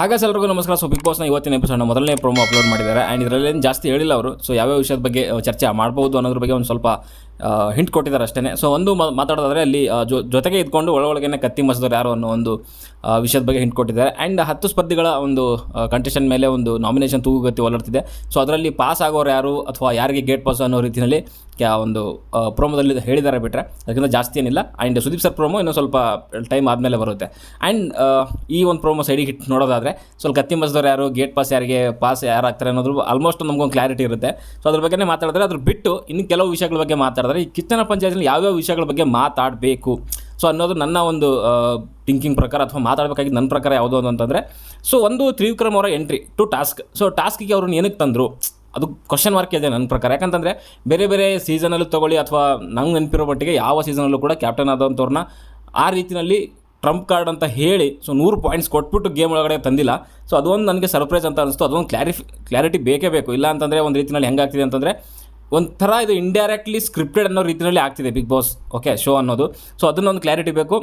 ಹಾಗಾದ್ರೆ ಎಲ್ರಿಗೂ ನಮಸ್ಕಾರ. ಸೊ ಬಿಗ್ ಬಾಸ್ನ ಇವತ್ತಿನ ಎಪಿಸೋಡ್ನ ಮೊದಲನೇ ಪ್ರೋಮೋ ಅಪ್ಲೋಡ್ ಮಾಡಿದ್ದಾರೆ. ಆ್ಯಂಡ್ ಇದರಲ್ಲೇನು ಜಾಸ್ತಿ ಹೇಳಿಲ್ಲ ಅವರು. ಸೊ ಯಾವ್ಯಾವ ವಿಷಯದ ಬಗ್ಗೆ ಚರ್ಚೆ ಮಾಡ್ಬೋದು ಅನ್ನೋದ್ರ ಬಗ್ಗೆ ಒಂದು ಸ್ವಲ್ಪ ಹಿಂಟ್ ಕೊಟ್ಟಿದ್ದಾರೆ ಅಷ್ಟೇ ಸೊ ಒಂದು ಮಾತಾಡೋದಾದ್ರೆ ಅಲ್ಲಿ ಜೊತೆಗೆ ಇದ್ಕೊಂಡು ಒಳಗೊಳಗೇನೆ ಕತ್ತಿ ಮಸದವ್ರು ಯಾರು ಅನ್ನೋ ಒಂದು ವಿಷಯದ ಬಗ್ಗೆ ಹಿಂಟ್ ಕೊಟ್ಟಿದ್ದಾರೆ. ಆ್ಯಂಡ್ ಹತ್ತು ಸ್ಪರ್ಧಿಗಳ ಒಂದು ಕಂಟೆಸ್ಟೆಂಟ್ ಮೇಲೆ ಒಂದು ನಾಮಿನೇಷನ್ ತೂಗುಗತಿ ಒಲರ್ತಿದೆ ಸೊ ಅದರಲ್ಲಿ ಪಾಸ್ ಆಗೋರು ಯಾರು ಅಥವಾ ಯಾರಿಗೆ ಗೇಟ್ ಪಾಸ್ ಅನ್ನೋ ರೀತಿಯಲ್ಲಿ ಒಂದು ಪ್ರೋಮೋದಲ್ಲಿ ಹೇಳಿದ್ದಾರೆ ಬಿಟ್ಟರೆ ಅದಕ್ಕಿಂತ ಜಾಸ್ತಿ ಏನಿಲ್ಲ. ಆ್ಯಂಡ್ ಸುದೀಪ್ ಸರ್ ಪ್ರೋಮೋ ಇನ್ನೂ ಸ್ವಲ್ಪ ಟೈಮ್ ಆದಮೇಲೆ ಬರುತ್ತೆ. ಆ್ಯಂಡ್ ಈ ಒಂದು ಪ್ರೋಮೋ ಸೈಡಿಗೆ ಹಿಟ್ ನೋಡೋದಾದರೆ, ಸ್ವಲ್ಪ ಕತ್ತಿ ಮಸದವ್ರು ಯಾರು ಗೇಟ್ ಪಾಸ್ ಯಾರಿಗೆ ಪಾಸ್ ಯಾರು ಆಗ್ತಾರೆ ಅನ್ನೋದ್ರ ಆಲ್ಮೋಸ್ಟ್ ನಮಗೊಂದು ಕ್ಲಾರಿಟಿ ಇರುತ್ತೆ. ಸೊ ಅದ್ರ ಬಗ್ಗೆ ಮಾತಾಡಿದ್ರೆ ಅದ್ರ ಬಿಟ್ಟು ಇನ್ನು ಕೆಲವು ವಿಷಯಗಳ ಬಗ್ಗೆ ಮಾತಾಡಿದ್ರೆ ಈ ಕಿತ್ತನ ಪಂಚಾಯತ್ನಲ್ಲಿ ಯಾವ್ಯಾವ ವಿಷಯಗಳ ಬಗ್ಗೆ ಮಾತಾಡಬೇಕು? ಸೊ ಅನ್ನೋದು ನನ್ನ ಒಂದು ಥಿಂಕಿಂಗ್ ಪ್ರಕಾರ ಅಥವಾ ಮಾತಾಡಬೇಕಾಗಿ ನನ್ನ ಪ್ರಕಾರ ಯಾವುದು ಅಂತಂದರೆ ಸೊ ಒಂದು ತ್ರಿವಿಕ್ರಮ್ ಅವರ ಎಂಟ್ರಿ ಟು ಟಾಸ್ಕ್ ಸೊ ಟಾಸ್ಕಿಗೆ ಅವ್ರನ್ನ ಏನಕ್ಕೆ ತಂದರು? ಅದು ಕ್ವಶನ್ ಮಾರ್ಕ್ ಇದೆ ನನ್ನ ಪ್ರಕಾರ. ಯಾಕಂತಂದರೆ, ಬೇರೆ ಬೇರೆ ಸೀಸನಲ್ಲೂ ತೊಗೊಳ್ಳಿ ಅಥವಾ ನಂಗೆ ನೆನಪಿರೋ ಮಟ್ಟಿಗೆ ಯಾವ ಸೀಸನಲ್ಲೂ ಕೂಡ ಕ್ಯಾಪ್ಟನ್ ಆದಂಥವ್ರನ್ನ ಆ ರೀತಿಯಲ್ಲಿ ಟ್ರಂಪ್ ಕಾರ್ಡ್ ಅಂತ ಹೇಳಿ ಸೊ ನೂರು ಪಾಯಿಂಟ್ಸ್ ಕೊಟ್ಬಿಟ್ಟು ಗೇಮ್ ಒಳಗಡೆ ತಂದಿಲ್ಲ. ಸೊ ಅದೊಂದು ನನಗೆ ಸರ್ಪ್ರೈಸ್ ಅಂತ ಅನಿಸ್ತು. ಅದೊಂದು ಕ್ಲಾರಿಫಿ ಕ್ಲಾರಿಟಿ ಬೇಕೇ ಬೇಕು. ಇಲ್ಲ ಅಂತಂದರೆ ಒಂದು ರೀತಿಯಲ್ಲಿ ಹೆಂಗಾಗ್ತಿದೆ ಅಂತಂದರೆ ಒಂಥರ ಇದು ಇಂಡೈರೆಕ್ಟ್ಲಿ ಸ್ಕ್ರಿಪ್ಟೆಡ್ ಅನ್ನೋ ರೀತಿಯಲ್ಲಿ ಆಗ್ತಿದೆ ಬಿಗ್ ಬಾಸ್ ಓಕೆ ಶೋ ಅನ್ನೋದು. ಸೊ ಅದನ್ನೊಂದು ಕ್ಲಾರಿಟಿ ಬೇಕು.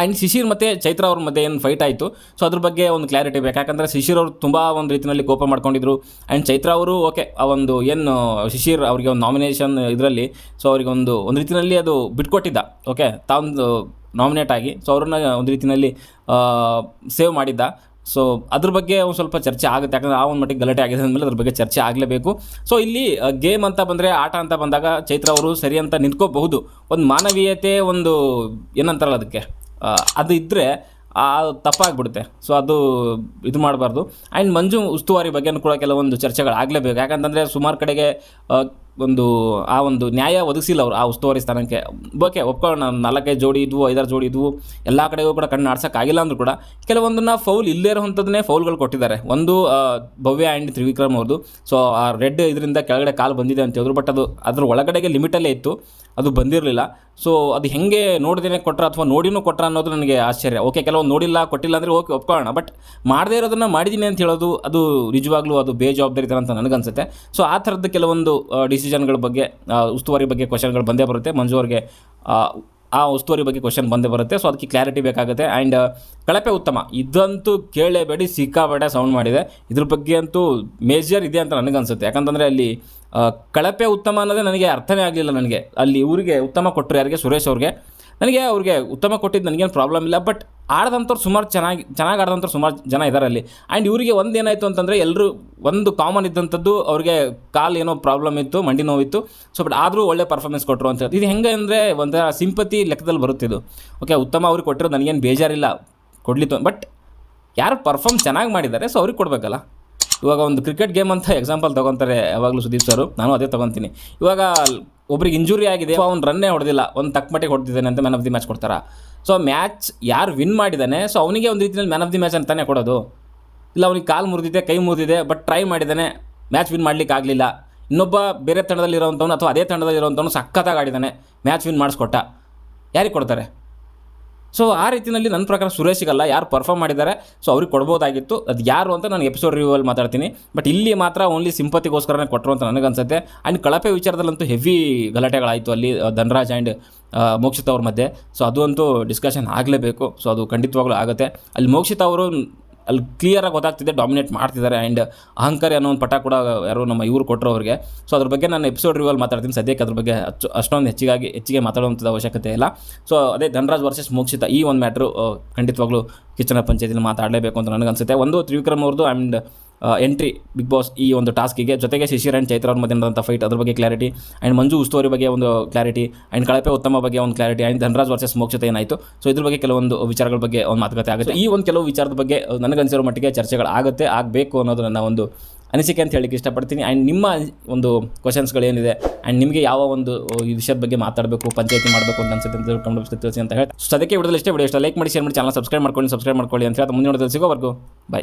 ಆ್ಯಂಡ್ ಶಿಶಿರ್ ಮತ್ತು ಚೈತ್ರ ಅವ್ರ ಮಧ್ಯೆ ಏನು ಫೈಟ್ ಆಯಿತು? ಸೊ ಅದ್ರ ಬಗ್ಗೆ ಒಂದು ಕ್ಲಾರಿಟಿ ಬೇಕು. ಯಾಕಂದರೆ ಶಿಶಿರ್ ಅವರು ತುಂಬ ಒಂದು ರೀತಿಯಲ್ಲಿ ಕೋಪ ಮಾಡ್ಕೊಂಡಿದ್ರು. ಆ್ಯಂಡ್ ಚೈತ್ರ ಅವರು ಓಕೆ ಆ ಒಂದು ಏನು ಶಿಶಿರ್ ಅವರಿಗೆ ಒಂದು ನಾಮಿನೇಷನ್ ಇದರಲ್ಲಿ ಸೊ ಅವರಿಗೆ ಒಂದು ಒಂದು ರೀತಿಯಲ್ಲಿ ಅದು ಬಿಟ್ಕೊಟ್ಟಿದ್ದ ಓಕೆ ತಾವೊಂದು ನಾಮಿನೇಟ್ ಆಗಿ. ಸೊ ಅವ್ರನ್ನ ಒಂದು ರೀತಿಯಲ್ಲಿ ಸೇವ್ ಮಾಡಿದ್ದ. ಸೊ ಅದ್ರ ಬಗ್ಗೆ ಒಂದು ಸ್ವಲ್ಪ ಚರ್ಚೆ ಆಗುತ್ತೆ. ಯಾಕಂದರೆ ಆ ಒಂದು ಮಟ್ಟಿಗೆ ಗಲಾಟೆ ಆಗಿದೆ ಅಂದಮೇಲೆ ಅದ್ರ ಬಗ್ಗೆ ಚರ್ಚೆ ಆಗಲೇಬೇಕು. ಸೊ ಇಲ್ಲಿ ಗೇಮ್ ಅಂತ ಬಂದರೆ ಆಟ ಅಂತ ಬಂದಾಗ ಚೈತ್ರ ಅವರು ಸರಿ ಅಂತ ನಿಂತ್ಕೋಬಹುದು. ಒಂದು ಮಾನವೀಯತೆ ಒಂದು ಏನಂತಾರಲ್ಲ ಅದಕ್ಕೆ? ಆ, ಅದು ಇದ್ದರೆ ತಪ್ಪಾಗ್ಬಿಡುತ್ತೆ. ಸೊ ಅದು ಇದು ಮಾಡಬಾರ್ದು. ಆ್ಯಂಡ್ ಮಂಜು ಉಸ್ತುವಾರಿ ಬಗ್ಗೆ ಕೂಡ ಕೆಲವೊಂದು ಚರ್ಚೆಗಳು ಆಗಲೇಬೇಕು. ಯಾಕಂತಂದರೆ ಸುಮಾರು ಕಡೆಗೆ ಆ, ಒಂದು, ಆ ಒಂದು ನ್ಯಾಯ ಒದಗಿಸಿಲ್ಲ ಅವರು ಆ ಉಸ್ತುವಾರಿ ಸ್ಥಾನಕ್ಕೆ. ಓಕೆ ಒಪ್ಕೊಳ್ಳೋಣ, ನಾಲ್ಕೈದು ಜೋಡಿ ಇದ್ವು, ಐದಾರು ಜೋಡಿ ಇದ್ವು, ಎಲ್ಲ ಕಡೆಗೂ ಕೂಡ ಕಣ್ಣು ಆಡ್ಸೋಕ್ಕಾಗಿಲ್ಲ ಅಂದರೂ ಕೂಡ ಕೆಲವೊಂದನ್ನ ಫೌಲ್ ಇಲ್ಲೇ ಇರೋವಂಥದ್ದನ್ನೇ ಫೌಲ್ಗಳು ಕೊಟ್ಟಿದ್ದಾರೆ. ಒಂದು ಭವ್ಯ ಆ್ಯಂಡ್ ತ್ರಿವಿಕ್ರಮ್ ಅವ್ರದ್ದು ಸೊ ಆ ರೆಡ್ ಇದರಿಂದ ಕೆಳಗಡೆ ಕಾಲು ಬಂದಿದೆ ಅಂತ ಹೇಳಿದ್ರು ಬಟ್ ಅದು ಅದ್ರ ಒಳಗಡೆಗೆ ಲಿಮಿಟಲ್ಲೇ ಇತ್ತು. ಅದು ಬಂದಿರಲಿಲ್ಲ. ಸೊ ಅದು ಹೆಂಗೆ ನೋಡ್ದೇನೆ ಕೊಟ್ರ ಅಥವಾ ನೋಡಿನೂ ಕೊಟ್ರ ಅನ್ನೋದು ನನಗೆ ಆಶ್ಚರ್ಯ. ಓಕೆ, ಕೆಲವೊಂದು ನೋಡಿಲ್ಲ, ಕೊಟ್ಟಿಲ್ಲ ಅಂದರೆ ಓಕೆ, ಒಪ್ಕೊಳ್ಳೋಣ ಬಟ್ ಮಾಡದೇ ಇರೋದನ್ನು ಮಾಡಿದ್ದೀನಿ ಅಂತ ಹೇಳೋದು ಅದು ನಿಜವಾಗ್ಲೂ ಅದು ಬೇಜವಾಬ್ದಾರಿ ಥರ ಅಂತ ನನಗನ್ಸುತ್ತೆ. ಸೊ ಆ ಥರದ್ದು ಕೆಲವೊಂದು ಡಿಸಿಷನ್ಗಳ ಬಗ್ಗೆ ಉಸ್ತುವಾರಿ ಬಗ್ಗೆ ಕ್ವಶನ್ಗಳು ಬಂದೇ ಬರುತ್ತೆ. ಮಂಜು ಅವ್ರಿಗೆ ಆ, ಉಸ್ತುವಾರಿ ಬಗ್ಗೆ ಕ್ವಶನ್ ಬಂದೇ ಬರುತ್ತೆ. ಸೊ ಅದಕ್ಕೆ ಕ್ಲಾರಿಟಿ ಬೇಕಾಗುತ್ತೆ. ಆ್ಯಂಡ್ ಕಳಪೆ ಉತ್ತಮ. ಇದಂತೂ ಕೇಳಲೇಬೇಡಿ ಸಿಕ್ಕಾಬೇಡ ಸೌಂಡ್ ಮಾಡಿದೆ. ಇದ್ರ ಬಗ್ಗೆ ಅಂತೂ ಮೇಜರ್ ಇದೆ ಅಂತ ನನಗನ್ಸುತ್ತೆ. ಯಾಕಂತಂದರೆ ಅಲ್ಲಿ ಕಳಪೆ ಉತ್ತಮ ಅನ್ನೋದೇ ನನಗೆ ಅರ್ಥನೇ ಆಗಲಿಲ್ಲ ನನಗೆ. ಅಲ್ಲಿ ಇವರಿಗೆ ಉತ್ತಮ ಕೊಟ್ಟರು ಯಾರಿಗೆ? ಸುರೇಶ್ ಅವ್ರಿಗೆ. ನನಗೆ ಅವ್ರಿಗೆ ಉತ್ತಮ ಕೊಟ್ಟಿದ್ದು ನನಗೇನು ಪ್ರಾಬ್ಲಮ್ ಇಲ್ಲ ಬಟ್ ಆಡ್ದಂಥವ್ರು ಸುಮಾರು ಚೆನ್ನಾಗಿ ಚೆನ್ನಾಗಿ ಆಡ್ದಂಥವ್ರು ಸುಮಾರು ಜನ ಇದ್ದಾರೆ ಅಲ್ಲಿ ಆ್ಯಂಡ್ ಇವರಿಗೆ ಒಂದು ಏನಾಯಿತು ಅಂತಂದರೆ ಎಲ್ಲರೂ ಒಂದು ಕಾಮನ್ ಇದ್ದಂಥದ್ದು ಅವ್ರಿಗೆ ಕಾಲು ಏನೋ ಪ್ರಾಬ್ಲಮ್ ಇತ್ತು, ಮಂಡಿ ನೋವಿತ್ತು. ಸೊ ಬಟ್ ಆದರೂ ಒಳ್ಳೆ ಪರ್ಫಾರ್ಮೆನ್ಸ್ ಕೊಟ್ಟರು ಅಂತ ಇದು ಹೆಂಗೆ ಅಂದರೆ ಒಂಥರ ಸಿಂಪತಿ ಲೆಕ್ಕದಲ್ಲಿ ಬರುತ್ತೆ ಇದು. ಓಕೆ ಉತ್ತಮ ಅವ್ರಿಗೆ ಕೊಟ್ಟರು ನನಗೇನು ಬೇಜಾರಿಲ್ಲ ಕೊಡ್ಲಿತ್ತು ಬಟ್ ಯಾರು ಪರ್ಫಾರ್ಮ್ ಚೆನ್ನಾಗಿ ಮಾಡಿದ್ದಾರೆ ಸೊ ಅವ್ರಿಗೆ ಕೊಡಬೇಕಲ್ಲ. ಇವಾಗ ಒಂದು ಕ್ರಿಕೆಟ್ ಗೇಮ್ ಅಂತ ಎಕ್ಸಾಂಪಲ್ ತೊಗೊತಾರೆ ಯಾವಾಗಲೂ ಸುದೀಪ್ ಸರು. ನಾನು ಅದೇ ತೊಗೊತೀನಿ. ಇವಾಗ ಒಬ್ರಿಗೆ ಇಂಜುರಿ ಆಗಿದೆ, ಅವ್ನು ರನ್ನೇ ಹೊಡೆದಿಲ್ಲ, ಒಂದು ತಕ್ಕಮಟ್ಟಿಗೆ ಹೊಡೆದಿದ್ದಾನೆ ಅಂತ ಮ್ಯಾನ್ ಆಫ್ ದಿ ಮ್ಯಾಚ್ ಕೊಡ್ತಾರೆ? ಸೊ ಮ್ಯಾಚ್ ಯಾರು ವಿನ್ ಮಾಡಿದ್ದಾನೆ ಸೊ ಅವನಿಗೆ ಒಂದು ರೀತಿಯಲ್ಲಿ ಮ್ಯಾನ್ ಆಫ್ ದಿ ಮ್ಯಾಚ್ ಅಂತಾನೆ ಕೊಡೋದು. ಇಲ್ಲ, ಅವ್ನಿಗೆ ಕಾಲು ಮುರಿದಿದೆ, ಕೈ ಮುರಿದಿದೆ ಬಟ್ ಟ್ರೈ ಮಾಡಿದ್ದಾನೆ ಮ್ಯಾಚ್ ವಿನ್ ಮಾಡ್ಲಿಕ್ಕೆ ಆಗಲಿಲ್ಲ. ಇನ್ನೊಬ್ಬ ಬೇರೆ ತಂಡದಲ್ಲಿರೋವಂಥವ್ನು ಅಥವಾ ಅದೇ ತಂಡದಲ್ಲಿರೋವಂಥವ್ನು ಸಖತ್ತಾಗಿ ಆಡಿದ್ದಾನೆ ಮ್ಯಾಚ್ ವಿನ್ ಮಾಡಿಸ್ಕೊಟ್ಟ. ಯಾರಿಗೆ ಕೊಡ್ತಾರೆ? ಸೊ ಆ ರೀತಿಯಲ್ಲಿ ನನ್ನ ಪ್ರಕಾರ ಸುರೇಶಿಗಲ್ಲ ಯಾರು ಪರ್ಫಾರ್ಮ್ ಮಾಡಿದ್ದಾರೆ ಸೊ ಅವ್ರಿಗೆ ಕೊಡ್ಬೋದಾಗಿತ್ತು. ಅದು ಯಾರು ಅಂತ ನಾನು ಎಪಿಸೋಡ್ ರಿವ್ಯೂವಲ್ಲಿ ಮಾತಾಡ್ತೀನಿ. ಬಟ್ ಇಲ್ಲಿ ಮಾತ್ರ ಓನ್ಲಿ ಸಿಂಪತಿಗೋಸ್ಕರನೇ ಕೊಟ್ಟರು ಅಂತ ನನಗನ್ಸುತ್ತೆ. ಆ್ಯಂಡ್ ಕಳಪೆ ವಿಚಾರದಲ್ಲಂತೂ ಹೆವಿ ಗಲಾಟೆಗಳಾಯಿತು ಅಲ್ಲಿ ಧನರಾಜ್ ಆ್ಯಂಡ್ ಮೋಕ್ಷಿತ್ ಅವ್ರ ಮಧ್ಯೆ. ಸೊ ಅದು ಅಂತೂ ಡಿಸ್ಕಷನ್ ಆಗಲೇಬೇಕು. ಸೊ ಅದು ಖಂಡಿತವಾಗ್ಲೂ ಆಗುತ್ತೆ. ಅಲ್ಲಿ ಮೋಕ್ಷಿತ ಅವರು ಅಲ್ಲಿ ಕ್ಲಿಯರಾಗಿ ಗೊತ್ತಾಗ್ತಿದೆ ಡಾಮಿನೇಟ್ ಮಾಡ್ತಿದ್ದಾರೆ ಆ್ಯಂಡ್ ಅಹಂಕಾರಿ ಅನ್ನೋ ಒಂದು ಪಟ ಕೂಡ ಯಾರೋ ನಮ್ಮ ಇವರು ಕೊಟ್ಟರು ಅವರಿಗೆ. ಸೊ ಅದ್ರ ಬಗ್ಗೆ ನಾನು ಎಪಿಸೋಡ್ ರಿವಲ್ ಮಾತಾಡ್ತೀನಿ, ಸದ್ಯಕ್ಕೆ ಅದ್ರ ಬಗ್ಗೆ ಅಚ್ಚು, ಅಷ್ಟೊಂದು ಹೆಚ್ಚಿಗಾಗಿ, ಹೆಚ್ಚಿಗೆ ಮಾತಾಡುವಂಥದ್ದು ಅವಶ್ಯಕತೆ ಇಲ್ಲ. ಸೊ ಅದೇ ಧನರಾಜ್ ವರ್ಸಸ್ ಮೋಕ್ಷಿತ ಈ ಒಂದು ಮ್ಯಾಟ್ರು ಖಂಡಿತವಾಗ್ಲೂ ಕಿಚನ ಪಂಚಾಯತಿಲಿ ಮಾತಾಡಲೇಬೇಕು ಅಂತ ನನಗನ್ಸುತ್ತೆ. ಒಂದು ತ್ರಿವಿಕ್ರಮ್ ಅವ್ರದ್ದು ಆ್ಯಂಡ್ ಎಂಟ್ರಿ ಬಿಗ್ ಬಾಸ್ ಈ ಒಂದು ಟಾಸ್ಕಿಗೆ. ಜೊತೆಗೆ ಶಿಶಿರ್ ಆ್ಯಂಡ್ ಚೈತ್ರ ಅವ್ರ ಮಧ್ಯೆ ನಡೆದಂಥ ಫೈಟ್ ಅದ್ರ ಬಗ್ಗೆ ಕ್ಲಾರಿಟಿ ಆ್ಯಂಡ್ ಮಂಜು ಉಸ್ತುವಾರಿ ಬಗ್ಗೆ ಒಂದು ಕ್ಲಾರಿಟಿ ಆ್ಯಂಡ್ ಕಳಪೆ ಉತ್ತಮ ಬಗ್ಗೆ ಒಂದು ಕ್ಲಾರಿಟಿ ಆ್ಯಂಡ್ ಧನರಾಜ್ ವರ್ಸಸ್ ಮೋಕ್ಷತೆ ಏನಾಯಿತು. ಸೊ ಇದ್ರ ಬಗ್ಗೆ ಕೆಲವೊಂದು ವಿಚಾರಗಳ ಬಗ್ಗೆ ಒಂದು ಮಾತುಕತೆ ಆಗುತ್ತೆ. ಈ ಒಂದು ಕೆಲವು ವಿಚಾರದ ಬಗ್ಗೆ ನನಗನ್ಸಿರೋ ಮಟ್ಟಿಗೆ ಚರ್ಚೆಗಳು ಆಗುತ್ತೆ ಆಗಬೇಕು ಅನ್ನೋದು ನನ್ನ ಒಂದು ಅನಿಸಿಕೆ ಅಂತ ಹೇಳಿಕ್ಕೆ ಇಷ್ಟಪಡ್ತೀನಿ. ಆ್ಯಂಡ್ ನಿಮ್ಮ ಒಂದು ಕ್ವಶನ್ಸ್ಗಳೇನಿದೆ ಆ್ಯಂಡ್ ನಿಮಗೆ ಯಾವ ಒಂದು ಈ ವಿಷಯದ ಬಗ್ಗೆ ಮಾತಾಡಬೇಕು, ಪಂಚಾಯತಿ ಮಾಡಬೇಕು ಅಂತ ಅನ್ಸುತ್ತೆ ಅಂತ ತಿಳಿಸಿ ಅಂತ ಹೇಳಿ. ಸೊ ಅದಕ್ಕೆ ವಿಡಿಯೋದಲ್ಲಿ ಇಷ್ಟೇ. ವಿಡಿಯೋ ಇಷ್ಟ ಲೈಕ್ ಮಾಡಿ ಶೇರ್ ಮಾಡಿ ಚಾನಲ್ ಸಬ್ಸ್ಕ್ರೈಬ್ ಮಾಡ್ಕೊಂಡು ಸಬ್ಸ್ಕ್ರೈಬ್ ಮಾಡ್ಕೊಳ್ಳಿ ಅಂತ ಹೇಳಿ. ಮುಂದಿನ ವಿಡಿಯೋದಲ್ಲಿ ಸಿಗೋವರೆಗೂ ಬಾಯ್